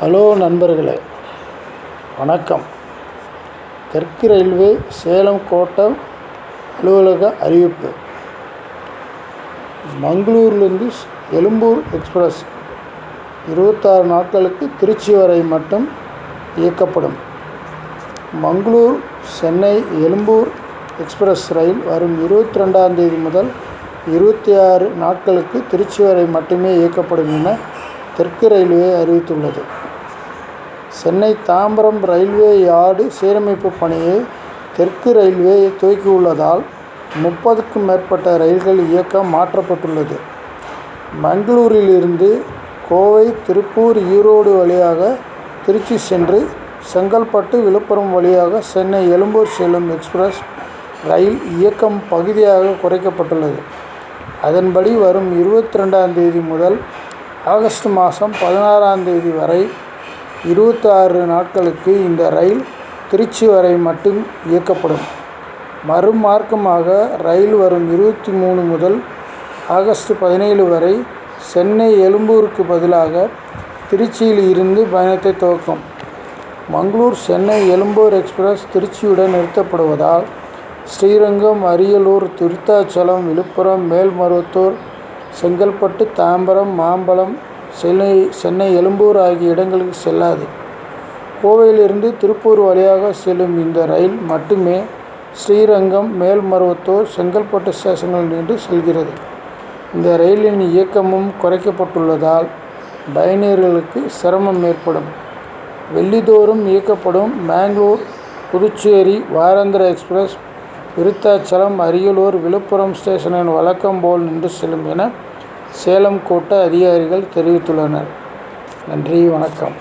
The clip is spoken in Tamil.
ஹலோ நண்பர்களே வணக்கம். தெற்கு ரயில்வே சேலம் கோட்டம் அலுவலக அறிவிப்பு. மங்களூர்லேருந்து எழும்பூர் எக்ஸ்பிரஸ் இருபத்தாறு நாட்களுக்கு திருச்சி வரை மட்டும் இயக்கப்படும். மங்களூர் சென்னை எழும்பூர் எக்ஸ்பிரஸ் ரயில் வரும் இருபத்தி ரெண்டாம் தேதி முதல் இருபத்தி ஆறு நாட்களுக்கு திருச்சி வரை மட்டுமே இயக்கப்படும் என தெற்கு ரயில்வே அறிவித்துள்ளது. சென்னை தாம்பரம் ரயில்வே யார்டு சீரமைப்பு பணியை தெற்கு ரயில்வே துவக்கியுள்ளதால் முப்பதுக்கும் மேற்பட்ட ரயில்கள் இயக்கம் மாற்றப்பட்டுள்ளது. மங்களூரிலிருந்து கோவை திருப்பூர் ஈரோடு வழியாக திருச்சி சென்று செங்கல்பட்டு விழுப்புரம் வழியாக சென்னை எழும்பூர் செல்லும் எக்ஸ்பிரஸ் ரயில் இயக்கம் பகுதியாக குறைக்கப்பட்டுள்ளது. அதன்படி வரும் இருபத்தி ரெண்டாம் தேதி முதல் ஆகஸ்ட் மாதம் பதினாறாம் தேதி வரை இருபத்தாறு நாட்களுக்கு இந்த ரயில் திருச்சி வரை மட்டும் இயக்கப்படும். மறுமார்க்கமாக ரயில் வரும் இருபத்தி மூணு முதல் ஆகஸ்ட் பதினேழு வரை சென்னை எழும்பூருக்கு பதிலாக திருச்சியில் இருந்து பயணத்தை துவக்கும். மங்களூர் சென்னை எழும்பூர் எக்ஸ்பிரஸ் திருச்சியுடன் நிறுத்தப்படுவதால் ஸ்ரீரங்கம் அரியலூர் திருத்தாச்சலம் விழுப்புரம் மேல்மருவத்தூர் செங்கல்பட்டு தாம்பரம் மாம்பலம் சென்னை சென்னை எழும்பூர் ஆகிய இடங்களுக்கு செல்லாது. கோவையிலிருந்து திருப்பூர் வழியாக செல்லும் இந்த ரயில் மட்டுமே ஸ்ரீரங்கம் மேல்மருவத்தூர் செங்கல்பட்டு ஸ்டேஷன்கள் நின்று செல்கிறது. இந்த ரயிலின் இயக்கமும் குறைக்கப்பட்டுள்ளதால் பயணியர்களுக்கு சிரமம் ஏற்படும். வெள்ளிதோறும் இயக்கப்படும் மேங்களூர் புதுச்சேரி வாராந்திர எக்ஸ்பிரஸ் விருத்தாச்சலம் அரியலூர் விழுப்புரம் ஸ்டேஷனின் வழக்கம் போல் நின்று செல்லும் என சேலம் கோட்ட அதிகாரிகள் தெரிவித்துள்ளனர். நன்றி வணக்கம்.